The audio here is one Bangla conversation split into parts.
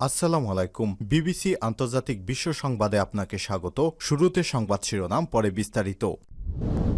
আসসালামু আলাইকুম। বিবিসি আন্তর্জাতিক বিশ্ব সংবাদে আপনাকে স্বাগত। শুরুতে সংবাদ শিরোনাম, পরে বিস্তারিত।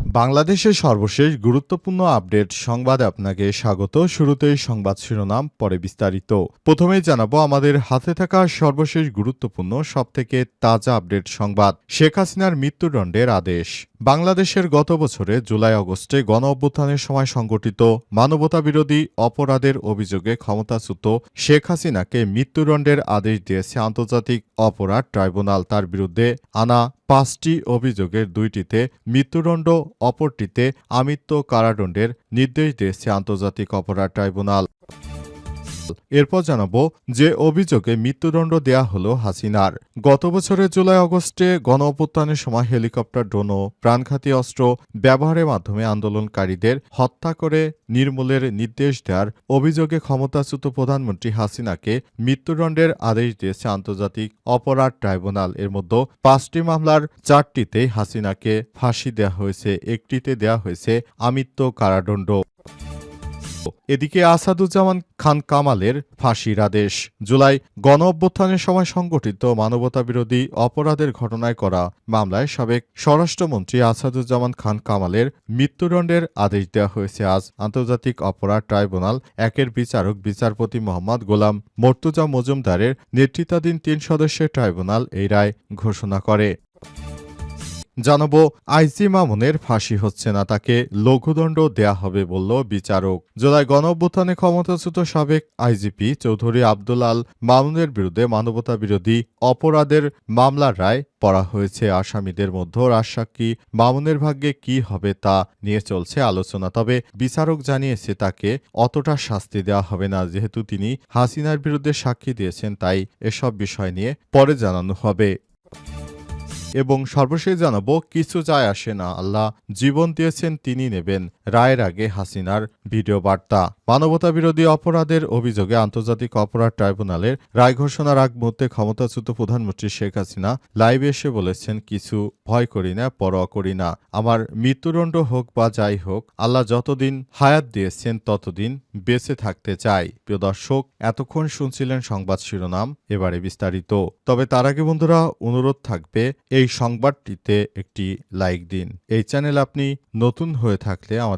বাংলাদেশের সর্বশেষ গুরুত্বপূর্ণ আপডেট সংবাদে আপনাকে স্বাগত। শুরুতেই সংবাদ শিরোনাম, পরে বিস্তারিত। প্রথমেই জানাব, আমাদের হাতে থাকা সর্বশেষ গুরুত্বপূর্ণ, সবথেকে তাজা আপডেট সংবাদ। শেখ হাসিনার মৃত্যুদণ্ডের আদেশ। বাংলাদেশের গত বছরে জুলাই আগস্টে গণ অভ্যুত্থানের সময় সংগঠিত মানবতাবিরোধী অপরাধের অভিযোগে ক্ষমতাচ্যুত শেখ হাসিনাকে মৃত্যুদণ্ডের আদেশ দিয়েছে আন্তর্জাতিক অপরাধ ট্রাইব্যুনাল। তার বিরুদ্ধে আনা পাঁচটি অভিযোগের দুইটিতে মৃত্যুদণ্ড, অপরটিতে আমিত্ব কারাদণ্ডের নির্দেশ দিয়েছে আন্তর্জাতিক অপরাধ ট্রাইব্যুনাল। এরপর জানাব যে অভিযোগে মৃত্যুদণ্ড দেয়া হলো হাসিনার। গত বছরের জুলাই অগস্টে গণ অভ্যুত্থানের সময় হেলিকপ্টার, ড্রোন ও প্রাণঘাতী অস্ত্র ব্যবহারের মাধ্যমে আন্দোলনকারীদের হত্যা করে নির্মূলের নির্দেশ দেওয়ার অভিযোগে ক্ষমতাচ্যুত প্রধানমন্ত্রী হাসিনাকে মৃত্যুদণ্ডের আদেশ দিয়েছে আন্তর্জাতিক অপরাধ ট্রাইব্যুনাল। এর মধ্যে পাঁচটি মামলার চারটিতে হাসিনাকে ফাঁসি দেওয়া হয়েছে, একটিতে দেওয়া হয়েছে আমৃত্য কারাদণ্ড। এদিকে আসাদুজ্জামান খান কামালের ফাঁসির আদেশ। জুলাই গণ অভ্যুত্থানের সময় সংগঠিত মানবতাবিরোধী অপরাধের ঘটনায় করা মামলায় সাবেক স্বরাষ্ট্রমন্ত্রী আসাদুজ্জামান খান কামালের মৃত্যুদণ্ডের আদেশ দেওয়া হয়েছে। আজ আন্তর্জাতিক অপরাধ ট্রাইব্যুনাল একের বিচারক বিচারপতি মোহাম্মদ গোলাম মর্তুজা মজুমদারের নেতৃত্বাধীন তিন সদস্যের ট্রাইব্যুনাল এই রায় ঘোষণা করে। জানাব আইজি মামুনের ফাঁসি হচ্ছে না, তাকে লঘুদণ্ড দেয়া হবে বলল বিচারক। জুলাই গণ অভ্যুত্থানে ক্ষমতাচ্যুত সাবেক আইজিপি চৌধুরী আব্দুল আল মামুনের বিরুদ্ধে মানবতা বিরোধী অপরাধের মামলার রায় পড়া হয়েছে। আসামিদের মধ্যে রাজসাক্ষী, মামুনের ভাগ্যে কি হবে তা নিয়ে চলছে আলোচনা, তবে বিচারক জানিয়েছে তাকে অতটা শাস্তি দেওয়া হবে না, যেহেতু তিনি হাসিনার বিরুদ্ধে সাক্ষী দিয়েছেন, তাই এসব বিষয় নিয়ে পরে জানানো হবে। এবং সর্বশেষ জানাব কিছু চায় আসে না। আল্লাহ জীবন দিয়েছেন তিনি নেবেন। রায়ের আগে হাসিনার ভিডিও বার্তা। মানবতা বিরোধী অপরাধের অভিযোগে আন্তর্জাতিক অপরাধ ট্রাইব্যুনালের রায় ঘোষণার আগ মুহূর্তে ক্ষমতাচ্যুত প্রধানমন্ত্রী শেখ হাসিনা লাইভে এসে বলেছেন, কিছু ভয় করি না, পরোয়া করি না। আমার মৃত্যুদণ্ড হোক বা যাই হোক, আল্লাহ যতদিন হায়াত দিয়েছেন, ততদিন বেঁচে থাকতে চাই। প্রিয় দর্শক, এতক্ষণ শুনছিলেন সংবাদ শিরোনাম, এবারে বিস্তারিত। তবে তার আগে বন্ধুরা, অনুরোধ থাকবে, এই সংবাদটিতে একটি লাইক দিন। এই চ্যানেল আপনি নতুন হয়ে থাকলে আমাদের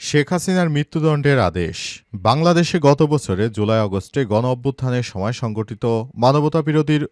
শেখ হাসিনার মৃত্যুদণ্ডের আদেশ। বাংলাদেশে গত বছরে জুলাই আগস্টে গণ অভ্যুত্থানের সময় সংগঠিত মানবতাবিরোধীর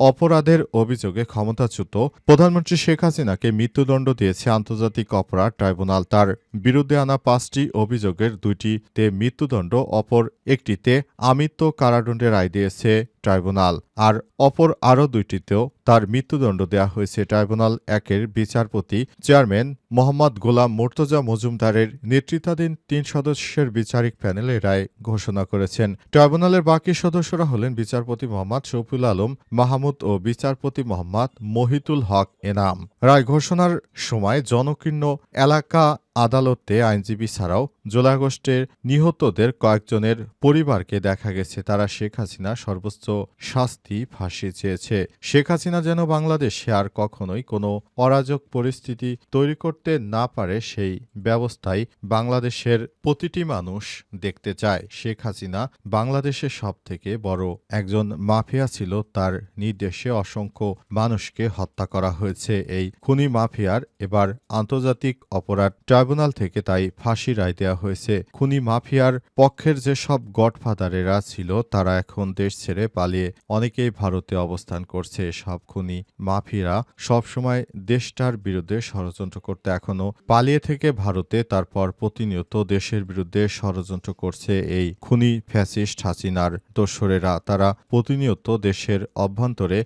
অপরাধের অভিযোগে ক্ষমতাচ্যুত প্রধানমন্ত্রী শেখ হাসিনাকে মৃত্যুদণ্ড দিয়েছে আন্তর্জাতিক অপরাধ ট্রাইব্যুনাল। তার বিরুদ্ধে আনা পাঁচটি অভিযোগের দুইটিতে মৃত্যুদণ্ড, অপর একটিতে আমৃত্য কারাদণ্ডের রায় দিয়েছে। ট্রাইব্যুনাল, আর অপর আরও দুইটিতেও তার মৃত্যুদণ্ড দেয়া হয়েছে। ট্রাইব্যুনাল একের বিচারপতি চেয়ারম্যান মোহাম্মদ গোলাম মোর্তজা মজুমদারের নেতৃত্বাধীন তিন সদস্যের বিচারিক প্যানেলে রায় ঘোষণা করেছেন। ট্রাইব্যুনালের বাকি সদস্যরা হলেন বিচারপতি মোহাম্মদ শফিউল আলম, মাহমুদ ও বিচারপতি মোহাম্মদ মহিতুল হক এনাম। রায় ঘোষণার সময় জনকীর্ণ এলাকা আদালতে আইনজীবী ছাড়াও জুলাই আগস্টের নিহতদের কয়েকজনের পরিবারকে দেখা গেছে। তারা শেখ হাসিনা সর্বোচ্চ শাস্তি ফাঁসি চেয়েছে। শেখ হাসিনা যেন বাংলাদেশে আর কখনোই কোনো অরাজক পরিস্থিতি তৈরি করতে না পারে, সেই ব্যবস্থায় বাংলাদেশের প্রতিটি মানুষ দেখতে চায়। শেখ হাসিনা বাংলাদেশের সব থেকে বড় একজন মাফিয়া ছিল। তার নির্দেশে অসংখ্য মানুষকে হত্যা করা হয়েছে। এই খুনি মাফিয়ার এবার আন্তর্জাতিক অপরাধ ট্রাইব্যুনাল থেকে তাই ফাঁসি রায় দেওয়া হয়েছে। খুনি মাফিয়ার পক্ষের যেসব গডফাদারেরা ছিল, তারা এখন দেশ ছেড়ে পালিয়ে অনেকেই ভারতে অবস্থান করছে। সব খুনি মাফিয়ারা সবসময় দেশটার বিরুদ্ধে ষড়যন্ত্র করতে, এখনও পালিয়ে থেকে ভারতে, তারপর প্রতিনিয়ত দেশের বিরুদ্ধে ষড়যন্ত্র করছে এই খুনি ফ্যাসিস্ট হাসিনার দোসরেরা। তারা প্রতিনিয়ত দেশের অভ্যন্তরে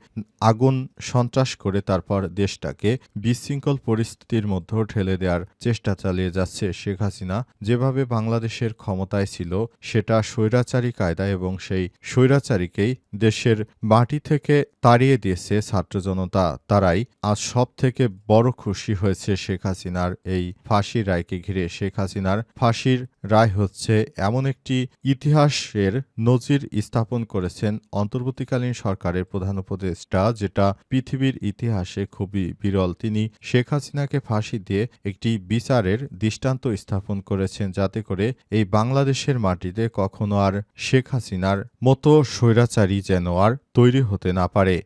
আগুন সন্ত্রাস করে, তারপর দেশটাকে বিশৃঙ্খল পরিস্থিতির মধ্যে ঠেলে দেওয়ার চেষ্টা চালিয়ে যাচ্ছে শেখ হাসিনা, যেভাবে বাংলাদেশের ক্ষমতায় ছিল, সেটা স্বৈরাচারী কায়দা এবং সেই স্বৈরাচারীকেই দেশের মাটি থেকে তাড়িয়ে দিয়েছে ছাত্র জনতা। তারাই আজ সব থেকে বড় খুশি হয়েছে শেখ হাসিনার এই ফাঁসির রায়কে ঘিরে। শেখ হাসিনার ফাঁসির রায় হচ্ছে এমন একটি ইতিহাসের নজির স্থাপন করেছেন অন্তর্বর্তীকালীন সরকারের প্রধান উপদেষ্টা, যেটা পৃথিবীর ইতিহাসে খুবই বিরল। তিনি শেখ হাসিনাকে ফাঁসি দিয়ে একটি বিচারের দৃষ্টান্ত স্থাপন করেছেন যাতে করে এই বাংলাদেশের মাটিতে কখনো আর শেখ হাসিনার মতো স্বৈরাচারী যেন আর তৈরি হতে না পারে।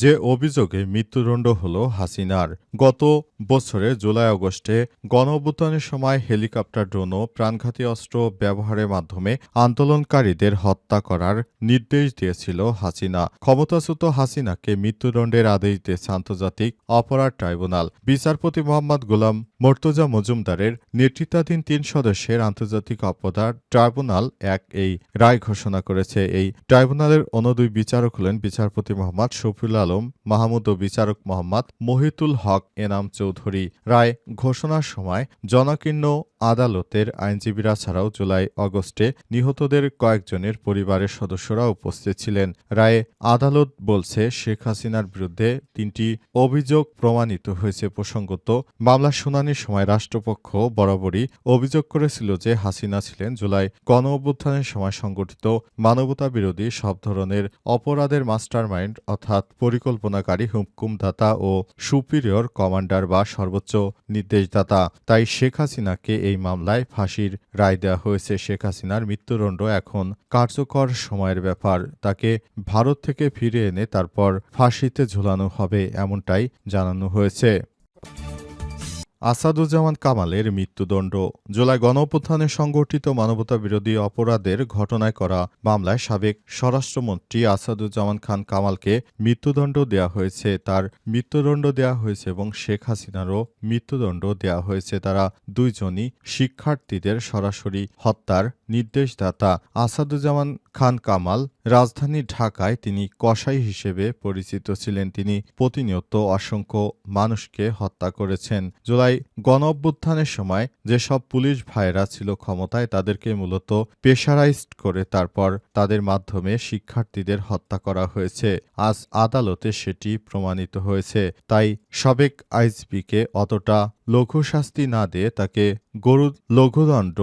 যে অভিযোগে মৃত্যুদণ্ড হল হাসিনার। গত বছরের জুলাই আগস্টে গণ অভ্যুত্থানের সময় হেলিকপ্টার, ড্রোন ও প্রাণঘাতী অস্ত্র ব্যবহারের মাধ্যমে আন্দোলনকারীদের হত্যা করার নির্দেশ দিয়েছিল হাসিনা। ক্ষমতাচ্যুত হাসিনাকে মৃত্যুদণ্ডের আদেশ দিয়েছে আন্তর্জাতিক অপরাধ ট্রাইব্যুনাল। বিচারপতি মোহাম্মদ গোলাম মর্তজা মজুমদারের নেতৃত্বাধীন তিন সদস্যের আন্তর্জাতিক অপরাধ ট্রাইব্যুনাল এক এই রায় ঘোষণা করেছে। এই ট্রাইব্যুনালের অন্য দুই বিচারক হলেন বিচারপতি মোহাম্মদ শফিউল আলম, মাহমুদ ও বিচারক মোহাম্মদ মহিতুল হক এনাম চৌধুরী রায় ঘোষণার সময় জনাকীর্ণ আদালতের আইনজীবীরা ছাড়াও জুলাই অগস্টে নিহতদের কয়েকজনের পরিবারের সদস্যরা উপস্থিত ছিলেন। রায়ে আদালত বলছে, শেখ হাসিনার বিরুদ্ধে তিনটি অভিযোগ প্রমাণিত হয়েছে প্রসঙ্গত মামলার শুনানির সময় রাষ্ট্রপক্ষ বরাবরই অভিযোগ করেছিল যে হাসিনা ছিলেন জুলাই গণ অভ্যুত্থানের সময় সংগঠিত মানবতা বিরোধী সব ধরনের অপরাধের মাস্টারমাইন্ড, অর্থাৎ পরিকল্পনাকারী হুকুমদাতা ও সুপিরিয়র কমান্ডার বা সর্বোচ্চ নির্দেশদাতা। তাই শেখ হাসিনাকে এই মামলায় ফাঁসির রায় দেওয়া হয়েছে। শেখ হাসিনার মৃত্যুদণ্ড এখন কার্যকর সময়ের ব্যাপার। তাকে ভারত থেকে ফিরে এনে তারপর ফাঁসিতে ঝুলানো হবে, এমনটাই জানানো হয়েছে। আসাদুজ্জামান কামালের মৃত্যুদণ্ড, জুলাই গণপ্রথানে সংগঠিত মানবতাবিরোধী অপরাধের ঘটনায় করা মামলায় সাবেক স্বরাষ্ট্রমন্ত্রী আসাদুজ্জামান খান কামালকে মৃত্যুদণ্ড দেয়া হয়েছে, তার মৃত্যুদণ্ড দেয়া হয়েছে এবং শেখ হাসিনারও মৃত্যুদণ্ড দেয়া হয়েছে। তারা দুইজনই শিক্ষার্থীদের সরাসরি হত্যার নির্দেশদাতা আসাদুজ্জামান খান কামাল রাজধানী ঢাকায় তিনি কসাই হিসেবে পরিচিত ছিলেন। তিনি প্রতিনিয়ত অসংখ্য মানুষকে হত্যা করেছেন। জুলাই গণ অভ্যুত্থানের সময় যেসব পুলিশ ভাইরা ছিল ক্ষমতায়, তাদেরকে মূলত প্রেশারাইজড করে তারপর তাদের মাধ্যমে শিক্ষার্থীদের হত্যা করা হয়েছে। আজ আদালতে সেটি প্রমাণিত হয়েছে। তাই সাবেক আইজিপিকে অতটা লঘু শাস্তি না দিয়ে তাকে গরু, লঘুদণ্ড,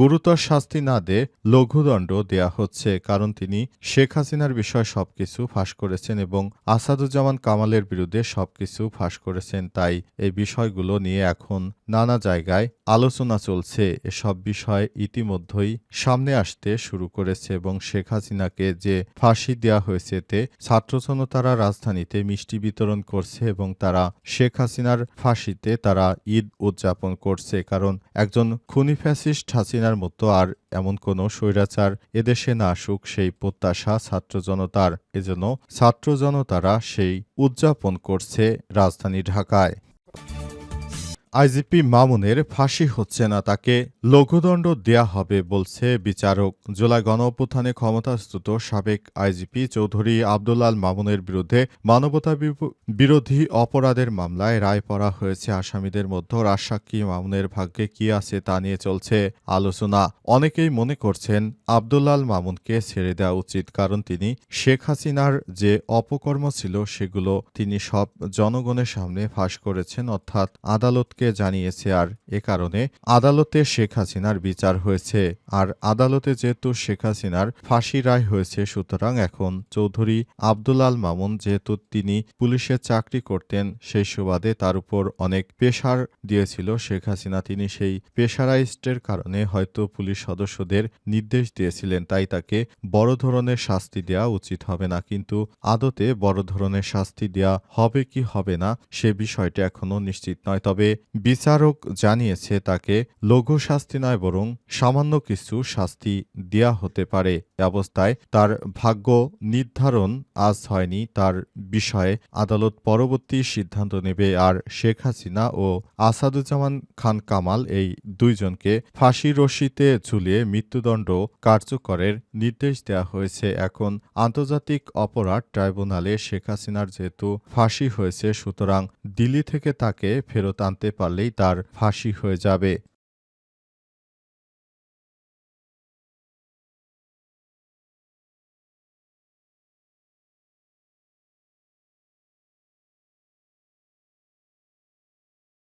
গুরুতর শাস্তি না দিয়ে লঘুদণ্ড দেয়া হচ্ছে, কারণ তিনি শেখ হাসিনার বিষয়ে সবকিছু ফাঁস করেছেন এবং আসাদুজ্জামান কামালের বিরুদ্ধে সবকিছু ফাঁস করেছেন। তাই এই বিষয়গুলো নিয়ে এখন নানা জায়গায় আলোচনা চলছে। এসব বিষয় ইতিমধ্যেই সামনে আসতে শুরু করেছে এবং শেখ হাসিনাকে যে ফাঁসি দেওয়া হয়েছে, তে ছাত্র জনতারা রাজধানীতে মিষ্টি বিতরণ করছে এবং তারা শেখ হাসিনার ফাঁসিতে তারা ঈদ উদযাপন করছে, কারণ একজন খুনি ফ্যাসিস্ট হাসিনার মতো আর এমন কোনো স্বৈরাচার এদেশে না আসুক, সেই প্রত্যাশা ছাত্র জনতার। এজন্য ছাত্র জনতারা সেই উদযাপন করছে রাজধানী ঢাকায়। আইজিপি মামুনের ফাঁসি হচ্ছে না, তাকে লঘুদণ্ড দেয়া হবে বলছে বিচারক। জুলাই গণঅভ্যুত্থানে ক্ষমতাচ্যুত সাবেক আইজিপি চৌধুরী আবদুল্লাল মামুনের বিরুদ্ধে মানবতা বিরোধী অপরাধের মামলায় রায় পড়া হয়েছে। আসামিদের মধ্যে রাজসাক্ষী মামুনের ভাগ্যে কি আছে তা নিয়ে চলছে আলোচনা। অনেকেই মনে করছেন আবদুল্লাল মামুনকে ছেড়ে দেওয়া উচিত, কারণ তিনি শেখ হাসিনার যে অপকর্ম ছিল সেগুলো তিনি সব জনগণের সামনে ফাঁস করেছেন, অর্থাৎ আদালতকে জানিয়েছে, আর এ কারণে আদালতে শেখ হাসিনার বিচার হয়েছে। আর আদালতে যেহেতু শেখ হাসিনার ফাঁসি রায় হয়েছে, সুতরাং এখন চৌধুরী আবদুল্লাল মামুন যেহেতু তিনি পুলিশে চাকরি করতেন, সেই সুবাদে তার উপর অনেক পেশার দিয়েছিল শেখ হাসিনা। তিনি সেই পেশারাইস্টের কারণে হয়তো পুলিশ সদস্যদের নির্দেশ দিয়েছিলেন, তাই তাকে বড় ধরনের শাস্তি দেওয়া উচিত হবে না। কিন্তু আদতে বড় ধরনের শাস্তি দেওয়া হবে কি হবে না, সে বিষয়টি এখনও নিশ্চিত নয়। তবে বিচারক জানিয়েছে, তাকে লঘু শাস্তি নয়, বরং সামান্য কিছু শাস্তি দেয়া হতে পারে অবস্থায় তার ভাগ্য নির্ধারণ আজ হয়নি তার বিষয়ে আদালত পরবর্তী সিদ্ধান্ত নেবে আর শেখ হাসিনা ও আসাদুজ্জামান খান কামাল এই দুইজনকে ফাঁসি রশিতে ঝুলিয়ে মৃত্যুদণ্ড কার্যকরের নির্দেশ দেওয়া হয়েছে। এখন আন্তর্জাতিক অপরাধ ট্রাইব্যুনালে শেখ হাসিনার যেহেতু ফাঁসি হয়েছে, সুতরাং দিল্লি থেকে তাকে ফেরত আনতে পারলেই তার ফাঁসি হয়ে যাবে।